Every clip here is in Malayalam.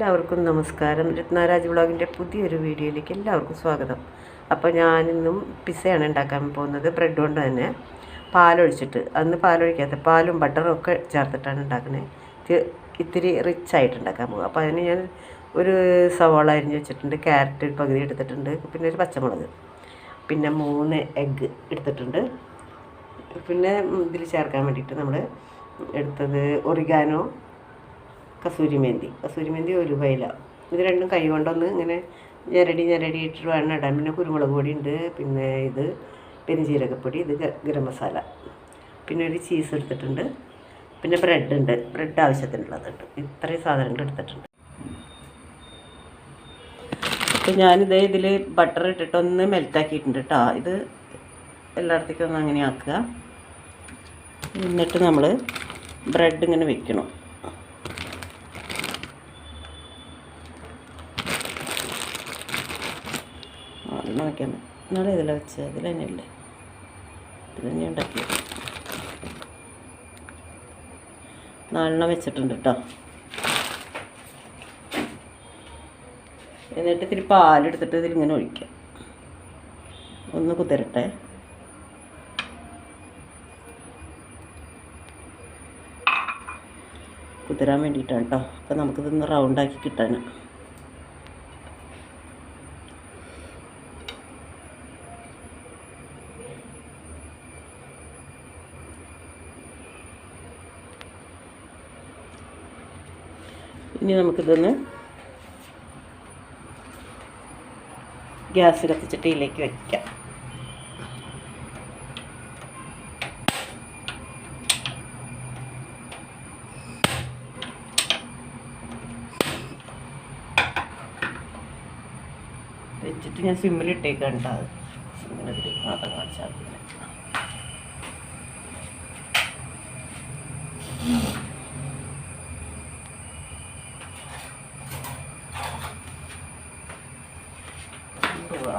എല്ലാവർക്കും നമസ്കാരം. രത്നാരാജ് വ്ളോഗിന്റെ പുതിയൊരു വീഡിയോയിലേക്ക് എല്ലാവർക്കും സ്വാഗതം. അപ്പോൾ ഞാനിന്നും പിസ്സയാണ് ഉണ്ടാക്കാൻ പോകുന്നത്. ബ്രെഡ് കൊണ്ട് തന്നെ പാലൊഴിച്ചിട്ട് അന്ന് പാലൊഴിക്കാത്ത പാലും ബട്ടറും ഒക്കെ ചേർത്തിട്ടാണ് ഉണ്ടാക്കുന്നത് ഇത്തിരി റിച്ച് ആയിട്ട് ഉണ്ടാക്കാൻ പോകും. അപ്പോൾ അതിന് ഞാൻ ഒരു സവാള അരിഞ്ഞ് വെച്ചിട്ടുണ്ട് ക്യാരറ്റ് പകുതി എടുത്തിട്ടുണ്ട് പിന്നെ ഒരു പച്ചമുളക് പിന്നെ മൂന്ന് എഗ്ഗ് എടുത്തിട്ടുണ്ട്. പിന്നെ ഇതിൽ ചേർക്കാൻ വേണ്ടിയിട്ട് നമ്മൾ എടുത്തത് ഒറിഗാനോ കസൂരി മെന്തി കസൂരി മെന്തി ഒരു പൈല ഇത് രണ്ടും കൈ കൊണ്ടൊന്ന് ഇങ്ങനെ ഞെരടി ഞെരടി ഇട്ടിട്ട് വേണം ഇടാൻ. പിന്നെ കുരുമുളക് പൊടി ഉണ്ട്. പിന്നെ ഇത് പെരുംജീരകപ്പൊടി ഇത് ഗരം മസാല. പിന്നെ ഒരു ചീസ് എടുത്തിട്ടുണ്ട്. പിന്നെ ബ്രെഡ് ഉണ്ട്. ബ്രെഡ് ആവശ്യത്തിനുള്ളതുണ്ട് ഇത്രയും സാധനങ്ങൾ എടുത്തിട്ടുണ്ട്. അപ്പോൾ ഞാനിത് ഇതിൽ ബട്ടർ ഇട്ടിട്ടൊന്ന് മെൽറ്റാക്കിയിട്ടുണ്ട് കേട്ടോ ഇത് എല്ലായിടത്തേക്കും ഒന്ന് അങ്ങനെ ആക്കുക എന്നിട്ട് നമ്മൾ ബ്രെഡ് ഇങ്ങനെ വെക്കണം. വയ്ക്കാൻ നാളെ ഇതിലാണ് വെച്ച് ഇതിൽ തന്നെയല്ലേ ഇത് തന്നെ ഉണ്ടാക്കിയത് നാലെണ്ണം വെച്ചിട്ടുണ്ട് കേട്ടോ എന്നിട്ട് ഇത്തിരി പാലെടുത്തിട്ട് ഇതിലിങ്ങനെ ഒഴിക്കാം. ഒന്ന് കുതിരട്ടെ. കുതിരാൻ വേണ്ടിയിട്ടാണ് കേട്ടോ അപ്പോൾ നമുക്കിതൊന്ന് റൗണ്ടാക്കി കിട്ടാനാണ് ഇനി നമുക്കിതൊന്ന് ഗ്യാസ് കത്തിച്ചിട്ട് ഇതിലേക്ക് വയ്ക്കാം വെച്ചിട്ട് ഞാൻ അത് ഇങ്ങനെ ഇതിൽ മാത്രം കാണിച്ചാൽ.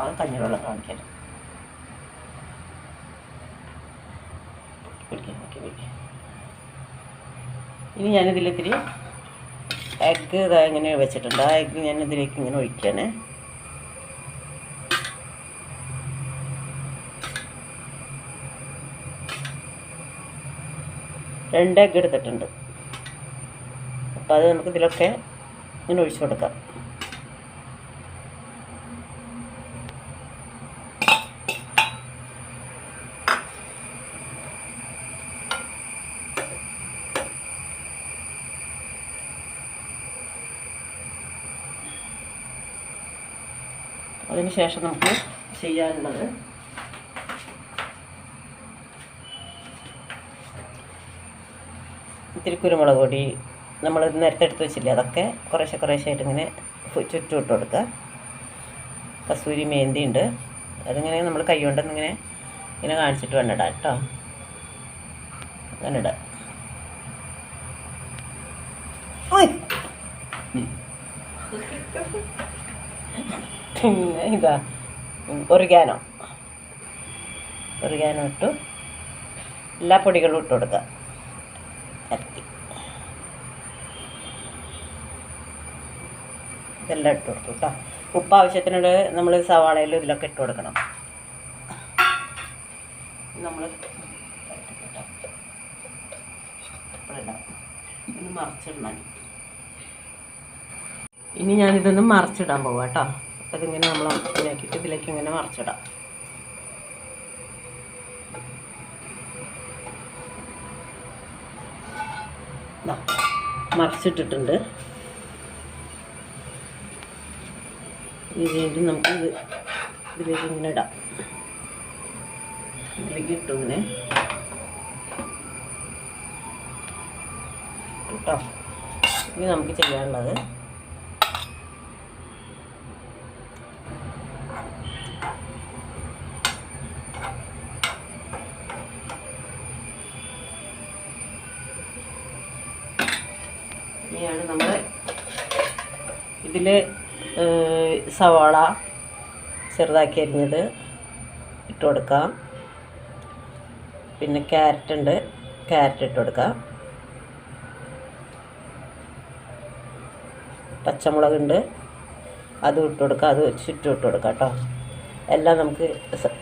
ആ കഞ്ഞിവെള്ളം ഓക്കെ ഇനി ഞാനിതിലിത്തിരി എഗ്ഗ് ഇതാ ഇങ്ങനെ വെച്ചിട്ടുണ്ട്. ആ എഗ്ഗ് ഞാൻ ഇതിലേക്ക് ഇങ്ങനെ ഒഴിക്കുകയാണ് രണ്ട് എഗ്ഗ് എടുത്തിട്ടുണ്ട്. അപ്പോൾ അത് നമുക്ക് ഇതിലൊക്കെ ഇങ്ങനെ ഒഴിച്ചു കൊടുക്കാം. അതിന് ശേഷം നമുക്ക് ചെയ്യാനുള്ളത്. ഇത്തിരി കുരുമുളക് പൊടി നമ്മൾ നേരത്തെ എടുത്ത് വെച്ചില്ലേ? അതൊക്കെ കുറേശ്ശെ കുറേശ്ശെ ആയിട്ട് ഇങ്ങനെ ചുറ്റും ഇട്ട് കൊടുക്കുക. കസൂരി മേന്തി ഉണ്ട്. അതിങ്ങനെ നമ്മൾ കൈ കൊണ്ടെന്നിങ്ങനെ ഇങ്ങനെ കാണിച്ചിട്ട് വേണ്ട കേട്ടോ. അങ്ങനെ ഇടാം പിന്നെ ഇതാ. ഒറിഗാനോ ഒറിഗാനോ ഇട്ടു. എല്ലാ പൊടികളും ഇട്ട് കൊടുക്കുക അരത്തി ഇതെല്ലാം ഇട്ട് കൊടുത്തു കേട്ടോ ഉപ്പ് ആവശ്യത്തിനുള്ള നമ്മൾ സവാളയിലും ഇതിലൊക്കെ ഇട്ട് കൊടുക്കണം. നമ്മൾ മറിച്ചിടണം ഇനി ഞാനിതൊന്ന് മറിച്ചിടാൻ പോവാം കേട്ടോ അതിങ്ങനെ നമ്മൾ ഇതിലാക്കിയിട്ട് ഇതിലേക്ക് ഇങ്ങനെ മറിച്ചിടാം. മറിച്ചിട്ടിട്ടുണ്ട്. ഇനി വീണ്ടും നമുക്ക് ഇത് ഇതിലേക്ക് ഇങ്ങനെ ഇടാം. ഇതിലേക്ക് ഇട്ടു ഇങ്ങനെ. കേട്ടോ ഇനി നമുക്ക് ചെയ്യാനുള്ളത് ഇനിയാണ് നമ്മൾ ഇതിൽ സവാള ചെറുതാക്കി അരിഞ്ഞത് ഇട്ട് കൊടുക്കാം. പിന്നെ ക്യാരറ്റ് ഉണ്ട് ക്യാരറ്റ് ഇട്ട് കൊടുക്കാം. പച്ചമുളകുണ്ട് അതും ഇട്ട് കൊടുക്കുക അത് ചുറ്റും ഇട്ട് കൊടുക്കുക കേട്ടോ. എല്ലാം നമുക്ക്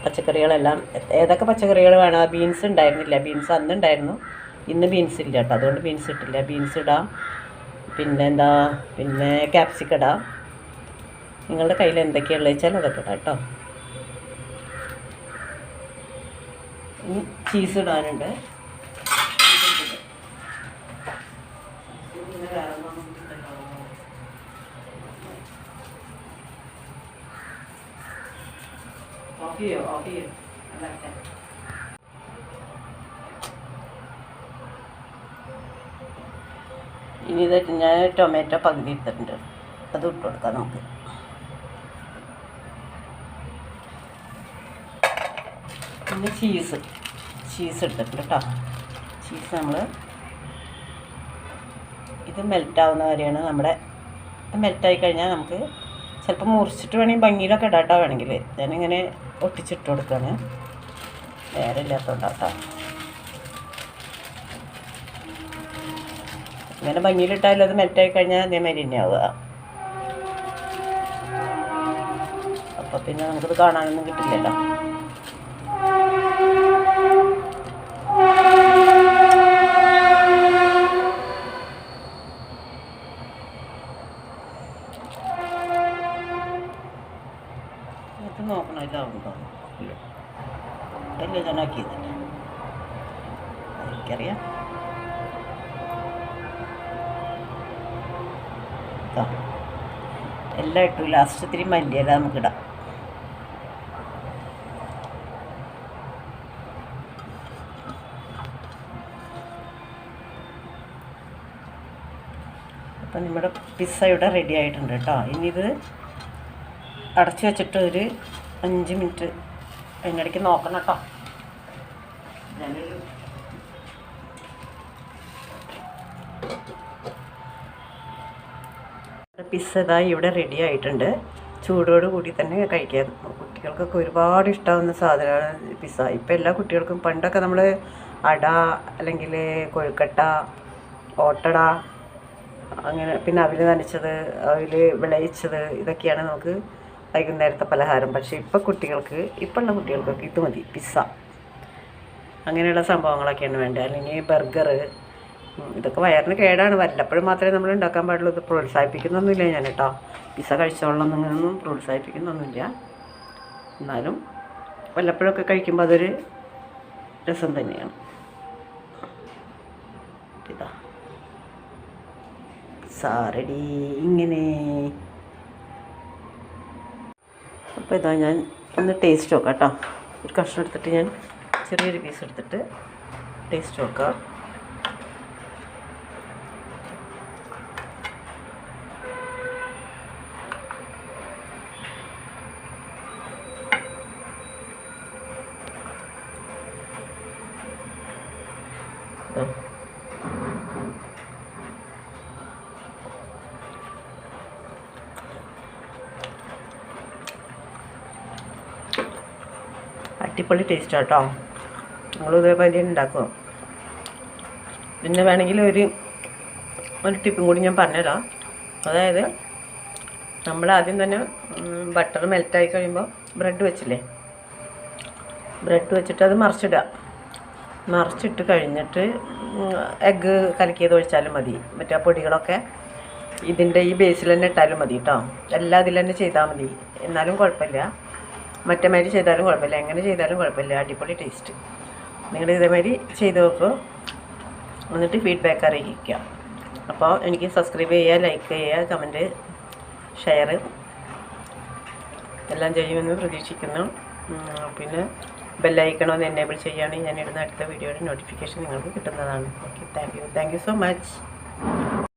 പച്ചക്കറികളെല്ലാം ഏതൊക്കെ പച്ചക്കറികൾ വേണം? ബീൻസ് ഉണ്ടായിരുന്നില്ല. ബീൻസ് അന്നുണ്ടായിരുന്നു. ഇന്ന് ബീൻസ് ഇല്ല കേട്ടോ. അതുകൊണ്ട് ബീൻസ് ഇട്ടില്ല. ബീൻസ് ഇടാം. പിന്നെ എന്താ പിന്നെ ക്യാപ്സിക്കട നിങ്ങളുടെ കയ്യിൽ എന്തൊക്കെയുള്ള വെച്ചാൽ അതൊക്കെ ഇടാം കേട്ടോ. ചീസ് ഇടാനുണ്ട്. ഓക്കെയോ ഓക്കെയോ ഒന്നും ഇനി ഇത് ഞാൻ ടൊമാറ്റോ പകുതി എടുത്തിട്ടുണ്ട്. അത് ഇട്ട് കൊടുക്കാം നമുക്ക്. പിന്നെ ചീസ് ചീസ് എടുത്തിട്ടുണ്ട് കേട്ടോ ചീസ് നമ്മൾ ഇത് മെൽറ്റാവുന്ന വരെയാണ് നമ്മുടെ മെൽറ്റായി കഴിഞ്ഞാൽ നമുക്ക് ചിലപ്പോൾ മുറിച്ചിട്ട് വേണമെങ്കിൽ ഭംഗിയിലൊക്കെ ഇടാട്ടോ വേണമെങ്കിൽ. ഞാനിങ്ങനെ ഒട്ടിച്ചിട്ട് കൊടുക്കുകയാണ് നേരെ ഇല്ലാത്തതുകൊണ്ടാട്ടോ ഇങ്ങനെ ഭംഗിയിലിട്ടാലും അത് മെൽറ്റായി കഴിഞ്ഞാൽ അതേമാതിരി തന്നെ ആവുക. അപ്പോൾ പിന്നെ നമുക്കത് കാണാനൊന്നും കിട്ടില്ലല്ലോ. ഇത് നോക്കണം ഇതാവുണ്ടോ എനിക്കറിയാം. ഇതാ. എല്ലാം ഇട്ടു. ലാസ്റ്റ് ഇത്തിരി മല്ലിയില നമുക്കിടാം അപ്പം നമ്മുടെ പിസ്സ ഇവിടെ റെഡി ആയിട്ടുണ്ട് കേട്ടോ. ഇനി ഇത് അടച്ചു വെച്ചിട്ട് ഒരു അഞ്ച് മിനിറ്റ് അതിനിടയ്ക്ക് നോക്കണം കേട്ടോ. ഞാനൊരു പിസ്സ ഇതാ ഇവിടെ റെഡി ആയിട്ടുണ്ട്. ചൂടോട് കൂടി തന്നെ കഴിക്കാം കുട്ടികൾക്കൊക്കെ ഒരുപാട് ഇഷ്ടമാവുന്ന സാധനമാണ് പിസ്സ. ഇപ്പം എല്ലാ കുട്ടികൾക്കും പണ്ടൊക്കെ നമ്മൾ അട അല്ലെങ്കിൽ കൊഴുക്കട്ട ഓട്ടട അങ്ങനെ പിന്നെ അവിൽ നനച്ചത് അവിൽ വിളയിച്ചത് ഇതൊക്കെയാണ് നമുക്ക് വൈകുന്നേരത്തെ പലഹാരം. പക്ഷേ ഇപ്പം കുട്ടികൾക്ക് ഇപ്പോഴുള്ള കുട്ടികൾക്കൊക്കെ ഇത് മതി പിസ്സ. അങ്ങനെയുള്ള സംഭവങ്ങളൊക്കെയാണ് വേണ്ടത്. അല്ലെങ്കിൽ ബർഗർ ഇതൊക്കെ വയറിന് കേടാണ്. വല്ലപ്പോഴും മാത്രമേ നമ്മൾ ഉണ്ടാക്കാൻ പാടുള്ളൂ. ഇത് പ്രോത്സാഹിപ്പിക്കുന്നൊന്നുമില്ല ഞാൻ കേട്ടോ. പിസ കഴിച്ചോളണം എന്നൊന്നും പ്രോത്സാഹിപ്പിക്കുന്നൊന്നുമില്ല. എന്നാലും വല്ലപ്പോഴൊക്കെ കഴിക്കുമ്പോൾ അതൊരു രസം തന്നെയാണ്. ഇതാ. സാറടി ഇങ്ങനെ. അപ്പോൾ ഇതാ ഞാൻ ഒന്ന് ടേസ്റ്റ് നോക്കാം കേട്ടോ. ഒരു കഷ്ണം എടുത്തിട്ട് ഞാൻ ചെറിയൊരു പീസ് എടുത്തിട്ട് ടേസ്റ്റ് നോക്കാം. അടിപൊളി ടേസ്റ്റ് കേട്ടോ നമ്മൾ ഇതേപോലെ ഉണ്ടാക്കുക പിന്നെ വേണമെങ്കിൽ ഒരു ഒരു ടിപ്പും കൂടി ഞാൻ പറഞ്ഞുതരാം. അതായത് നമ്മൾ ആദ്യം തന്നെ ബട്ടർ മെൽറ്റായി കഴിയുമ്പോൾ ബ്രെഡ് വെച്ചില്ലേ? ബ്രെഡ് വെച്ചിട്ട് അത് മറിച്ചിടുക. മറിച്ചിട്ട് കഴിഞ്ഞിട്ട് എഗ്ഗ് കലക്കിയത് ഒഴിച്ചാലും മതി. മറ്റേ പൊടികളൊക്കെ ഇതിന്റെ ഈ ബേസിൽ തന്നെ ഇട്ടാലും മതി കേട്ടോ എല്ലാം ഇതിൽ തന്നെ ചെയ്താൽ മതി. എന്നാലും കുഴപ്പമില്ല. മറ്റേ മാതിരി ചെയ്താലും കുഴപ്പമില്ല. എങ്ങനെ ചെയ്താലും കുഴപ്പമില്ല. അടിപൊളി ടേസ്റ്റ് നിങ്ങൾ ഇതേമാതിരി ചെയ്ത് നോക്കൂ. എന്നിട്ട് ഫീഡ്ബാക്ക് അറിയിക്കുക. അപ്പോൾ എനിക്ക് സബ്സ്ക്രൈബ് ചെയ്യുക ലൈക്ക് ചെയ്യുക കമന്റ് ഷെയർ എല്ലാം ചെയ്യുമെന്ന് പ്രതീക്ഷിക്കുന്നു. പിന്നെ ബെല്ലൈക്കണം ഒന്ന് എനേബിൾ ചെയ്യുകയാണെങ്കിൽ ഞാൻ ഇടുന്ന അടുത്ത വീഡിയോയുടെ നോട്ടിഫിക്കേഷൻ നിങ്ങൾക്ക് കിട്ടുന്നതാണ്. Okay thank you thank you so much